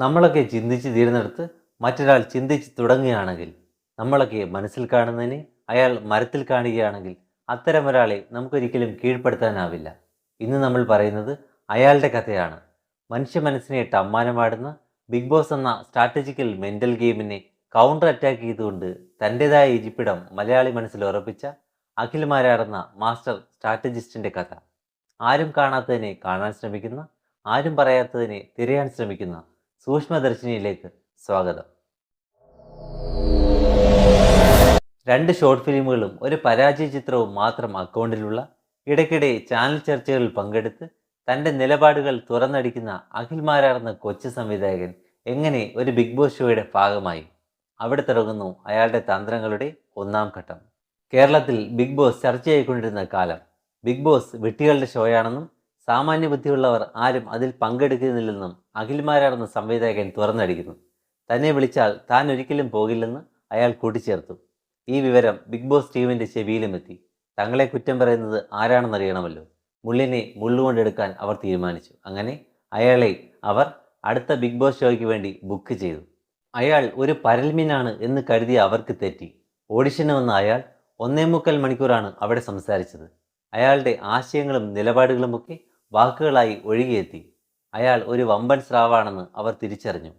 നമ്മളൊക്കെ ചിന്തിച്ച് തീരുന്നിടത്ത് മറ്റൊരാൾ ചിന്തിച്ച് തുടങ്ങുകയാണെങ്കിൽ നമ്മളൊക്കെ മനസ്സിൽ കാണുന്നതിന് അയാൾ മരത്തിൽ കാണുകയാണെങ്കിൽ അത്തരം ഒരാളെ നമുക്കൊരിക്കലും കീഴ്പ്പെടുത്താനാവില്ല. ഇന്ന് നമ്മൾ പറയുന്നത് അയാളുടെ കഥയാണ്. മനുഷ്യ മനസ്സിനെ ടമ്മാനമാടുന്ന ബിഗ് ബോസ് എന്ന സ്ട്രാറ്റജിക്കൽ മെന്റൽ ഗെയിമിനെ കൗണ്ടർ അറ്റാക്ക് ചെയ്തുകൊണ്ട് തന്റെതായ ഇരിപ്പിടം മലയാളി മനസ്സിൽ ഉറപ്പിച്ച അഖിൽമാരാടുന്ന മാസ്റ്റർ സ്ട്രാറ്റജിസ്റ്റിന്റെ കഥ. ആരും കാണാത്തതിനെ കാണാൻ ശ്രമിക്കുന്ന ആരും പറയാത്തതിനെ തിരയാൻ ശ്രമിക്കുന്ന സൂക്ഷ്മദർശിനിയിലേക്ക് സ്വാഗതം. രണ്ട് ഷോർട്ട് ഫിലിമുകളും ഒരു പരാജയ ചിത്രവും മാത്രം അക്കൗണ്ടിലുള്ള ഇടയ്ക്കിടെ ചാനൽ ചർച്ചകളിൽ പങ്കെടുത്ത് തന്റെ നിലപാടുകൾ തുറന്നടിക്കുന്ന അഖിൽമാരാർന്ന കൊച്ചു സംവിധായകൻ എങ്ങനെ ഒരു ബിഗ് ബോസ് ഷോയുടെ ഭാഗമായി? അവിടെ തുടങ്ങുന്നു അയാളുടെ തന്ത്രങ്ങളുടെ ഒന്നാം ഘട്ടം. കേരളത്തിൽ ബിഗ് ബോസ് ചർച്ചയായിക്കൊണ്ടിരുന്ന കാലം ബിഗ് ബോസ് വിട്ടികളുടെ ഷോയാണെന്നും സാമാന്യ ബുദ്ധിയുള്ളവർ ആരും അതിൽ പങ്കെടുക്കുന്നില്ലെന്നും അഖിൽമാരാർന്ന സംവിധായകൻ തുറന്നടിക്കുന്നു. തന്നെ വിളിച്ചാൽ താൻ ഒരിക്കലും പോകില്ലെന്ന് അയാൾ കൂട്ടിച്ചേർത്തു. ഈ വിവരം ബിഗ് ബോസ് ടീമിന്റെ ചെവിയിലുമെത്തി. തങ്ങളെ കുറ്റം പറയുന്നത് ആരാണെന്നറിയണമല്ലോ. മുള്ളിനെ മുള്ളുകൊണ്ടെടുക്കാൻ അവർ തീരുമാനിച്ചു. അങ്ങനെ അയാളെ അവർ അടുത്ത ബിഗ് ബോസ് ഷോയ്ക്ക് വേണ്ടി ബുക്ക് ചെയ്തു. അയാൾ ഒരു പരൽമീനാണ് എന്ന് കരുതിയ അവർക്ക് തെറ്റി. ഓഡിഷന് വന്ന അയാൾ ഒന്നേ മുക്കാൽ മണിക്കൂറാണ് അവിടെ സംസാരിച്ചത്. അയാളുടെ ആശയങ്ങളും നിലപാടുകളുമൊക്കെ വാക്കുകളായി ഒഴുകിയെത്തി. അയാൾ ഒരു വമ്പൻ സ്രാവാണെന്ന് അവർ തിരിച്ചറിഞ്ഞു.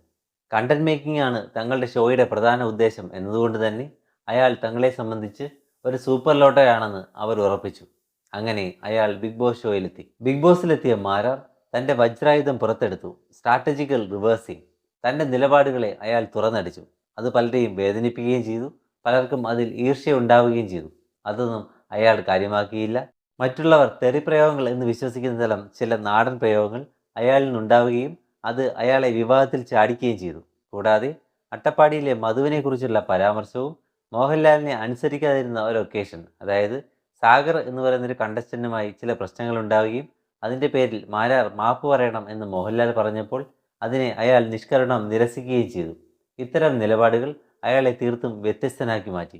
കണ്ടന്റ് മേക്കിംഗ് ആണ് തങ്ങളുടെ ഷോയുടെ പ്രധാന ഉദ്ദേശം എന്നതുകൊണ്ട് തന്നെ അയാൾ തങ്ങളെ സംബന്ധിച്ച് ഒരു സൂപ്പർ ലോട്ടയാണെന്ന് അവർ ഉറപ്പിച്ചു. അങ്ങനെ അയാൾ ബിഗ് ബോസ് ഷോയിലെത്തി. ബിഗ് ബോസിലെത്തിയ മാരാർ തന്റെ വജ്രായുധം പുറത്തെടുത്തു. സ്ട്രാറ്റജിക്കൽ റിവേഴ്സിംഗ് തന്റെ നിലപാടുകളെ അയാൾ തുറന്നടിച്ചു. അത് പലരെയും വേദനിപ്പിക്കുകയും ചെയ്തു. പലർക്കും അതിൽ ഈർഷ്യ ഉണ്ടാവുകയും ചെയ്തു. അതൊന്നും അയാൾ കാര്യമാക്കിയില്ല. മറ്റുള്ളവർ തെറിപ്രയോഗങ്ങൾ എന്ന് വിശ്വസിക്കുന്ന തലം ചില നാടൻ പ്രയോഗങ്ങൾ അയാളിൽ നിന്നുണ്ടാവുകയും അത് അയാളെ വിവാഹത്തിൽ ചാടിക്കുകയും ചെയ്തു. കൂടാതെ അട്ടപ്പാടിയിലെ മധുവിനെക്കുറിച്ചുള്ള പരാമർശവും മോഹൻലാലിനെ അനുസരിക്കാതിരുന്ന ഒരു ഒക്കേഷൻ അതായത് സാഗർ എന്ന് പറയുന്നൊരു കണ്ടസ്റ്റന്റുമായി ചില പ്രശ്നങ്ങൾ ഉണ്ടാവുകയും അതിന്റെ പേരിൽ മാരാർ മാപ്പ് പറയണം എന്ന് മോഹൻലാൽ പറഞ്ഞപ്പോൾ അതിനെ അയാൾ നിഷ്കരണം നിരസിക്കുകയും ചെയ്തു. ഇത്തരം നിലപാടുകൾ അയാളെ തീർത്തും വ്യത്യസ്തനാക്കി മാറ്റി.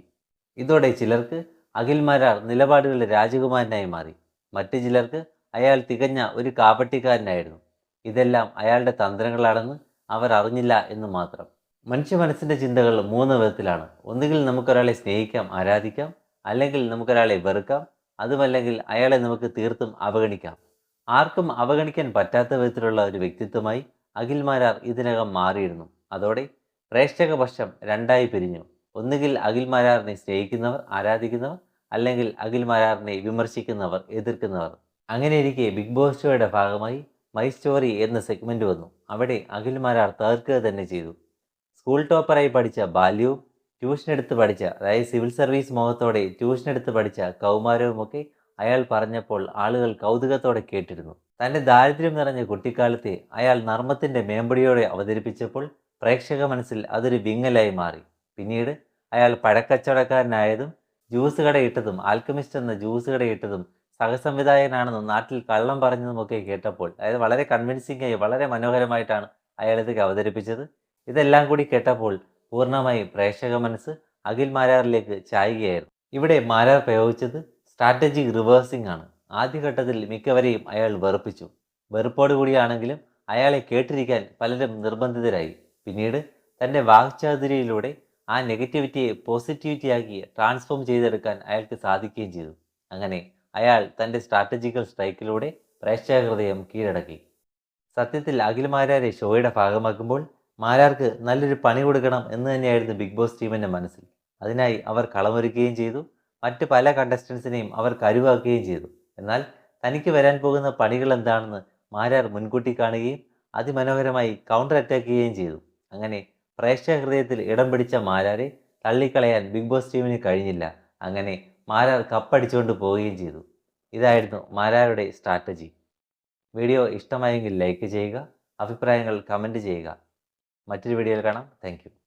ഇതോടെ ചിലർക്ക് അഖിൽ മാരാർ നിലപാടുകളുടെ രാജകുമാരനായി മാറി. മറ്റു ചിലർക്ക് അയാൾ തികഞ്ഞ ഒരു കാപട്ടിക്കാരനായിരുന്നു ഇതെല്ലാം അയാളുടെ തന്ത്രങ്ങളാണെന്ന് അവർ അറിഞ്ഞില്ല എന്ന് മാത്രം. മനുഷ്യ മനസ്സിന്റെ ചിന്തകൾ മൂന്ന് വിധത്തിലാണ്. ഒന്നുകിൽ നമുക്കൊരാളെ സ്നേഹിക്കാം ആരാധിക്കാം അല്ലെങ്കിൽ നമുക്കൊരാളെ വെറുക്കാം അതുമല്ലെങ്കിൽ അയാളെ നമുക്ക് തീർത്തും അവഗണിക്കാം. ആർക്കും അവഗണിക്കാൻ പറ്റാത്ത വിധത്തിലുള്ള ഒരു വ്യക്തിത്വമായി അഖിൽമാരാർ ഇതിനകം മാറിയിരുന്നു. അതോടെ പ്രേക്ഷകപക്ഷം രണ്ടായി പിരിഞ്ഞു. ഒന്നുകിൽ അഖിൽമാരാറിനെ സ്നേഹിക്കുന്നവർ ആരാധിക്കുന്നവർ അല്ലെങ്കിൽ അഖിൽമാരാറിനെ വിമർശിക്കുന്നവർ എതിർക്കുന്നവർ. അങ്ങനെ ഇരിക്കെ ബിഗ് ബോസ് ഷോയുടെ ഭാഗമായി മൈ സ്റ്റോറി എന്ന സെഗ്മെന്റ് വന്നു. അവിടെ അഖിൽമാരാർ തകർക്കുക തന്നെ ചെയ്തു. സ്കൂൾ ടോപ്പറായി പഠിച്ച ബാല്യവും ട്യൂഷൻ എടുത്ത് പഠിച്ച അതായത് സിവിൽ സർവീസ് മുഖത്തോടെ ട്യൂഷൻ എടുത്ത് പഠിച്ച കൗമാരവുമൊക്കെ അയാൾ പറഞ്ഞപ്പോൾ ആളുകൾ കൗതുകത്തോടെ കേട്ടിരുന്നു. തന്റെ ദാരിദ്ര്യം നിറഞ്ഞ കുട്ടിക്കാലത്തെ അയാൾ നർമ്മത്തിന്റെ മേമ്പടിയോടെ അവതരിപ്പിച്ചപ്പോൾ പ്രേക്ഷക മനസ്സിൽ അതൊരു വിങ്ങലായി മാറി. പിന്നീട് അയാൾ പഴക്കച്ചവടക്കാരനായതും ജ്യൂസ് കടയിട്ടതും ആൽക്കമിസ്റ്റ് എന്ന ജ്യൂസ് കടയിട്ടതും സഹസംവിധായകനാണെന്നും നാട്ടിൽ കള്ളം പറഞ്ഞതുമൊക്കെ കേട്ടപ്പോൾ അതായത് വളരെ കൺവിൻസിംഗ് ആയി വളരെ മനോഹരമായിട്ടാണ് അയാൾ ഇത് അവതരിപ്പിച്ചത്. ഇതെല്ലാം കൂടി കേട്ടപ്പോൾ പൂർണമായും പ്രേക്ഷക മനസ്സ് അഖിൽ മാരാറിലേക്ക് ചായുകയായിരുന്നു. ഇവിടെ മാരാർ പ്രയോഗിച്ചത് സ്ട്രാറ്റജിക് റിവേഴ്സിംഗ് ആണ്. ആദ്യഘട്ടത്തിൽ മിക്കവരെയും അയാൾ വെറുപ്പിച്ചു. വെറുപ്പോട് കൂടിയാണെങ്കിലും അയാളെ കേട്ടിരിക്കാൻ പലരും നിർബന്ധിതരായി. പിന്നീട് തന്റെ വാക്ചാതുരിയിലൂടെ ആ നെഗറ്റിവിറ്റിയെ പോസിറ്റിവിറ്റിയാക്കി ട്രാൻസ്ഫോം ചെയ്തെടുക്കാൻ അയാൾക്ക് സാധിക്കുകയും ചെയ്തു. അങ്ങനെ അയാൾ തന്റെ സ്ട്രാറ്റജിക്കൽ സ്ട്രൈക്കിലൂടെ പ്രേക്ഷക ഹൃദയം കീഴടക്കി. സത്യത്തിൽ അഖിൽ മാരാരെ ഷോയുടെ ഭാഗമാക്കുമ്പോൾ മാരാർക്ക് നല്ലൊരു പണി കൊടുക്കണം എന്ന് തന്നെയായിരുന്നു ബിഗ് ബോസ് ടീമിന്റെ മനസ്സിൽ. അതിനായി അവർ കളമൊരുക്കുകയും ചെയ്തു. മറ്റ് പല കണ്ടസ്റ്റൻസിനെയും അവർ കരുവാക്കുകയും ചെയ്തു. എന്നാൽ തനിക്ക് വരാൻ പോകുന്ന പണികൾ എന്താണെന്ന് മാരാർ മുൻകൂട്ടി കാണുകയും അതിമനോഹരമായി കൗണ്ടർ അറ്റാക്ക് ചെയ്യുകയും ചെയ്തു. അങ്ങനെ പ്രേക്ഷക ഹൃദയത്തിൽ ഇടം പിടിച്ച മാരാരെ തള്ളിക്കളയാൻ ബിഗ് ബോസ് ടീമിന് കഴിഞ്ഞില്ല. അങ്ങനെ മാരാർ കപ്പടിച്ചുകൊണ്ട് പോവുകയും ചെയ്തു. ഇതായിരുന്നു മാരാരുടെ സ്ട്രാറ്റജി. വീഡിയോ ഇഷ്ടമായെങ്കിൽ ലൈക്ക് ചെയ്യുക അഭിപ്രായങ്ങൾ കമന്റ് ചെയ്യുക. മറ്റൊരു വീഡിയോയിൽ കാണാം. താങ്ക്